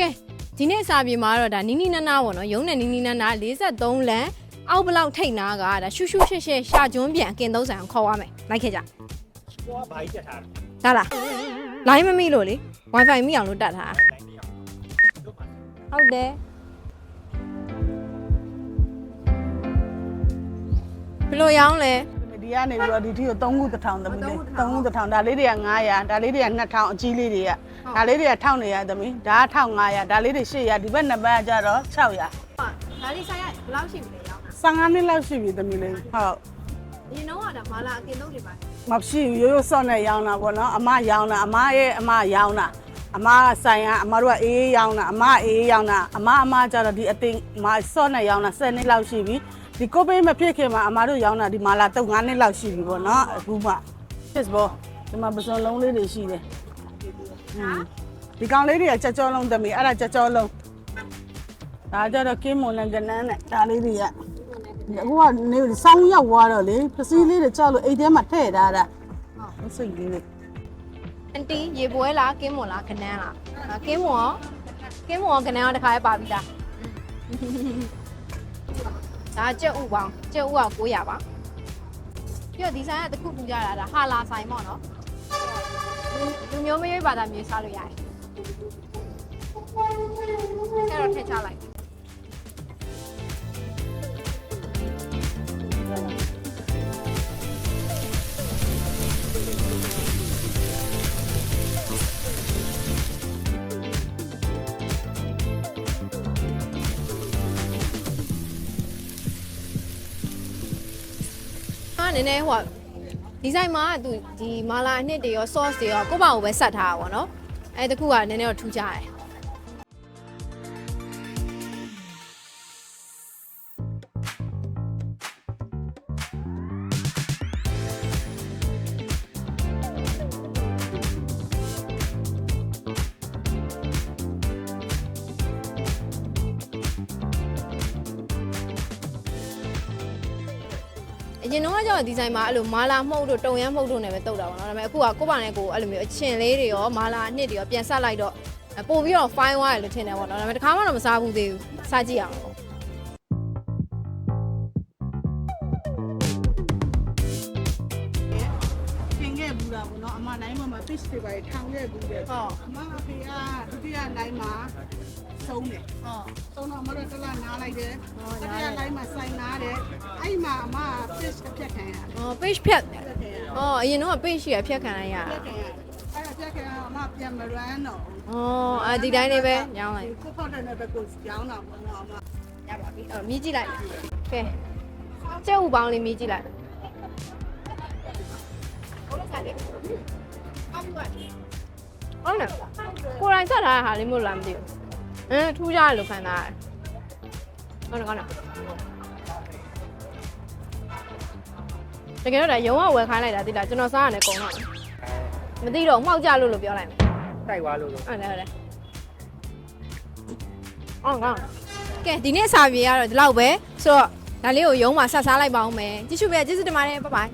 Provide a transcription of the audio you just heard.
ကဲဒီနေ့စာပြေမှာတော့ဒါနီနီနာနာပေါ့နော်ရုံးနဲ့နီနီနာနာ43လမ်းအောက်ဘလောက်ထိတ်နာကဒါရှူရှူရှက်ရှက်ရှာကျွန်းပြန်အကင်သုံးဆန်ခေါ်ရမယ်လိုက်ခဲ့ကြဟိုကဘာကြီးတက်ထားလဲဒါလားလိုင်းမမိလို့လေ wifi မိအောင်လို့တတ်ထားလိုင်းနေအောင်တို့ပါဟုတ်တယ်ဘယ်လိုရောင်းလဲ ဒီကနေပြီးတော့ဒီထီကို3ခုတစ်ထောင်သမီးလေး3ခုတစ်ထောင်ဒါလေးတွေက900ဒါလေးတွေက2000အကြီးလေးတွေကဒါလေးတွေက1900သမီးဒါက1500ဒါလေးတွေ800ဒီဘက်နှစ်ဘက်ကကျတော့600ဒါလေးဆိုင်ရဘယ်လောက်ရှိမလဲရောင်းတာ15နှစ်လောက်ရှိပြီသမီးလေးဟုတ်အရင်တော့ကဒါမာလာအကင်သုံးတွေပါမရှိဘူးရိုးရိုးစော့နဲ့ရောင်းတာပေါ့နော်အမရောင်းတာအမရဲ့အမရောင်းတာအမဆိုင်ကအမတို့ကအေးအေးရောင်းတာအမအေးအေးရောင်းတာအမအမကျတော့ဒီအသိမစော့နဲ့ရောင်းတာ10နှစ်လောက်ရှိပြီ ဒီကိုပေးမဖြစ်ခင်မှာအမတို့ရောင်းတာဒီမာလာတော့9နှစ်လောက်ရှိပြီပေါ့နော်အခုမှဖြစ်ဘောဒီမှာပစုံလုံးလေးတွေရှိတယ်ဟွန်းဒီကောင်လေးတွေကကြက်ကြောလုံးသမီးအဲ့ဒါကြက်ကြောလုံးဒါကြတော့ကင်းမွန်နဲ့ကနန်းနဲ့ဒါလေးတွေကအခုကနေစောင်းရောက်သွားတော့လေပစည်းလေးတွေကြောက်လို့အိတ်ထဲမှာထည့်ထားတာဟုတ်စိတ်လေးတွေအန်တီရေပွဲလားကင်းမွန်လားခနန်းလားအာကင်းမွန်ရောကင်းမွန်ရောခနန်းရောတစ်ခါပဲပါပြီသား ဒါကြက်ဥပေါင်းကြက်ဥက900ပါပြီးတော့ဒီဆိုင်ကတစ်ခုပူကြတာဒါဟာလာဆိုင်ပေါ့နော်လူမျိုးမရွေးပါတာမျိုးစားလို့ရတယ်အဲ့တော့ထည့်ချလိုက် နည်းနည်းဟိုဒီဇိုင်းမှာသူဒီမာလာအနှစ်တွေရော sauce တွေရောကိုယ့်ဘာကိုပဲဆက်ထားတာပေါ့နော်အဲတခုကနည်းနည်းတော့ထူးကြတယ် အရင်တော့ကကျတော့ဒီဇိုင်းမှာအဲ့လိုမာလာမှုတ်တို့တုံရမ်းမှုတ်တို့နဲ့ပဲတုတ်တာပေါ့နော်ဒါပေမဲ့အခုကကိုယ့်ဘာနဲ့ကိုယ်အဲ့လိုမျိုးအချင်လေးတွေရောမာလာအနှစ်တွေရောပြန်ဆက်လိုက်တော့အဲ့ပို့ပြီးတော့ fine ဝါရလို့ထင်တယ်ပေါ့နော်ဒါပေမဲ့တစ်ခါမှတော့မစားဘူးသေးဘူးစားကြည့်အောင် ပေါ့သင်ခဲ့ဘူးလားပေါ့နော်အမနိုင်မှာ fish တွေပါထောင်ခဲ့ဘူးတဲ့ဟုတ်အမအဖေကဒုတိယနိုင်မှာဆုံးတယ်ဟုတ်ဆုံးတော့အမတို့တစ်လားနားလိုက်တယ်တတိယနိုင်မှာစိုင်နားတယ်အဲ့မှာအမ fish အပြတ်ခံရတယ်အော် page ဖြတ်ပြတ်ခံရတယ်အော်အရင်တော့ page ရှိရဖြတ်ခံလိုက်ရပြတ်ခံရတယ်အဲ့ဒါပြတ်ခံရအမပြန်မရမ်းတော့အော်အဒီတိုင်းလေးပဲညောင်းလိုက်ကိုဖောက်တဲ့နဲ့ပဲကိုကြောင်းတာပေါ့နော်အမရပါပြီအဲ့တော့မြည်ကြည့်လိုက်ကဲကျဲဥပေါင်းလေးမြည်ကြည့်လိုက် ဟုတ်နော်ကိုယ်တိုင်ဆက်ထားတဲ့ဟာလေးမျိုးလားမသိဘူးအင်းထူးကြတယ်လို့ခံစားရတယ်ဟုတ်တယ်ကောင်းတယ်တကယ်တော့ဒါရုံးကဝယ်ခိုင်းလိုက်တာသိလားကျွန်တော်စားရတယ်ကုန်တော့မသိတော့မှောက်ကြလို့လို့ပြောလိုက်မယ်တိုက်သွားလို့လို့ဟုတ်တယ်ဟုတ်တယ်အော်ကောင်းကဲဒီနေ့စာပြေကတော့ဒီလောက်ပဲဆိုတော့ဒါလေးကိုရုံးမှာဆက်စားလိုက်ပါအောင်မယ်ကြည့်ရှုပေးကျေးဇူးတင်ပါတယ်ဘိုင်ဘိုင်